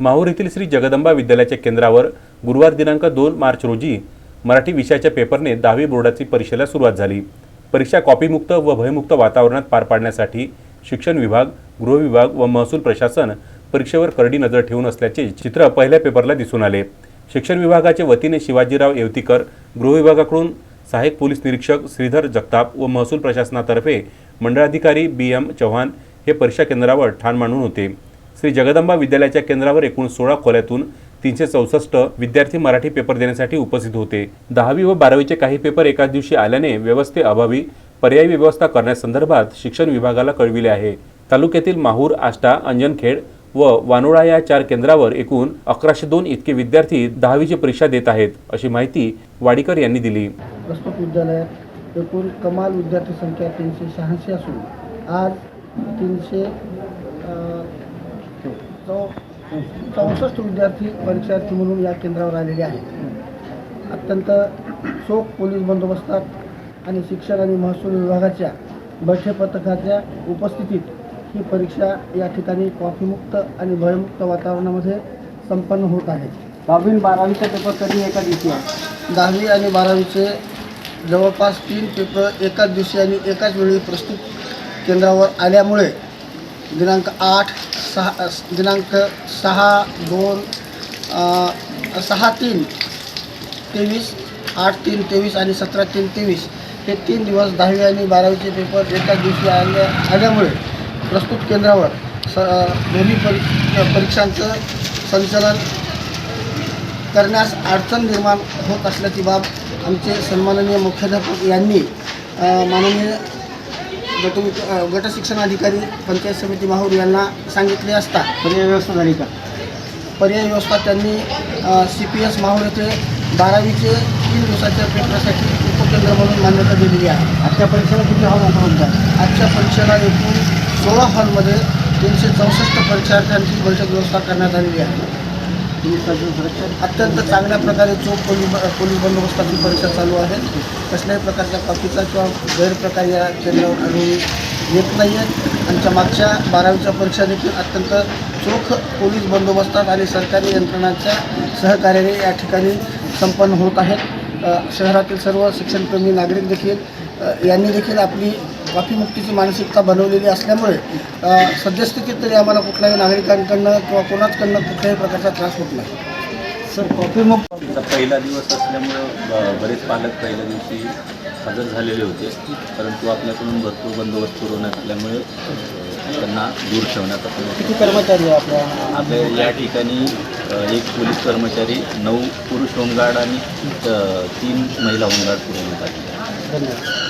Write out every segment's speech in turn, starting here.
माहूर येथील श्री जगदंबा विद्यालयाच्या केंद्रावर गुरुवार दिनांक दोन मार्च रोजी मराठी विषयाच्या पेपरने दहावी बोर्डाची परीक्षेला सुरुवात झाली. परीक्षा कॉपीमुक्त व भयमुक्त वातावरणात पार पाडण्यासाठी शिक्षण विभाग गृह विभाग व महसूल प्रशासन परीक्षेवर करडी नजर ठेवून असल्याचे चित्र पहिल्या पेपरला दिसून आले. शिक्षण विभागाच्या वतीने शिवाजीराव येवतीकर गृह विभागाकडून सहाय्यक पोलीस निरीक्षक श्रीधर जगताप व महसूल प्रशासनातर्फे मंडळाधिकारी बी एम चव्हाण हे परीक्षा केंद्रावर ठाण मांडून होते. श्री जगदंबा विद्यालयाच्या केंद्रावर एकूण सोळा खोल्यातून तीनशे चौसष्ट विद्यार्थी मराठी पेपर देण्यासाठी उपस्थित होते. दहावी व बारावीचे काही पेपर एकाच दिवशी आल्याने व्यवस्थेअभावी पर्यायी व्यवस्था करण्यासंदर्भात शिक्षण विभागाला कळविले आहे. तालुक्यातील माहूर आष्टा अंजनखेड व वानोळा या चार केंद्रावर एकूण अकराशे दोन इतके विद्यार्थी दहावीची परीक्षा देत आहेत अशी माहिती वाडीकर यांनी दिली. प्रस्तुत विद्यालयात एकूण कमाल विद्यार्थी संख्या तीनशे शहाऐंशी असून आज तीनशे चौ चौसष्ट विद्यार्थी परीक्षार्थी म्हणून या केंद्रावर आलेले आहेत. अत्यंत चोख पोलीस बंदोबस्तात आणि शिक्षण आणि महसूल विभागाच्या बैठे पथकाच्या उपस्थितीत ही परीक्षा या ठिकाणी कॉफीमुक्त आणि भयमुक्त वातावरणामध्ये संपन्न होत आहे. दहावी बारावीचा पेपर कधी एका दिवशी आहे? दहावी आणि बारावीचे जवळपास तीन पेपर एकाच दिवशी आणि एकाच वेळी प्रस्तुत केंद्रावर आल्यामुळे दिनांक आठ सहा दिनांक सहा दोन सहा तीन तेवीस आठ तीन तेवीस आणि सतरा तीन तेवीस हे तीन दिवस दहावी आणि बारावीचे पेपर एका दिवशी आल्या आल्यामुळे प्रस्तुत केंद्रावर स दोन्ही परी परीक्षांचं संचलन करण्यास अडचण निर्माण होत असल्याची बाब आमचे सन्माननीय मुख्याध्यापक यांनी माननीय माननीय गट अ, गट शिक्षणाधिकारी पंचायत समिती माहूर यांना सांगितले असता पर्याय व्यवस्था झाली का? पर्याय व्यवस्था त्यांनी सी पी एस माहूर येथे बारावीचे तीन दिवसाच्या पेपरासाठी उपकेंद्र म्हणून मान्यता दिलेली आहे. आजच्या परीक्षेला किती हॉल उपलब्ध आहे आजच्या परीक्षेला एकूण सोळा हॉलमध्ये तीनशे चौसष्ट परीक्षार्थ्यांची बैठक व्यवस्था करण्यात आलेली आहे. अत्यंत चांगल्या प्रकारे चोख पोलीस पोलीस बंदोबस्ताची परीक्षा चालू आहे. कसल्याही प्रकारच्या कॉपीचा किंवा गैरप्रकार या केंद्रावर आढळून येत नाही आहेत आमच्या मागच्या बारावीच्या परीक्षा देखील अत्यंत चोख पोलीस बंदोबस्तात आणि सरकारी यंत्रणांच्या सहकार्याने या ठिकाणी संपन्न होत आहेत. शहरातील सर्व शिक्षणप्रेमी नागरिक देखील यांनी देखील आपली कॉफीमुक्तीची मानसिकता बनवलेली असल्यामुळे सद्यस्थितीत तरी आम्हाला कुठल्याही नागरिकांकडनं किंवा कोणाचकडनं कुठल्याही प्रकारचा त्रास होत नाही. सर कॉफी मग आमचा पहिला दिवस असल्यामुळं ब- बरेच पालक पहिल्या दिवशी हजर झालेले होते. परंतु आपल्याकडून भरपूर बंदोबस्त पुरवण्यात आल्यामुळे अ, त्यांना दूर ठेवण्यात आलं किती कर्मचारी आहे आपल्या आपल्या या ठिकाणी एक पोलीस कर्मचारी नऊ पुरुष होमगार्ड आणि तीन महिला होमगार्ड पुरवण्यात आले धन्यवाद.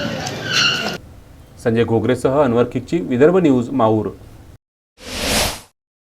संजय घोगरेसह अनवर खिच्ची विदर्भ न्यूज माहूर.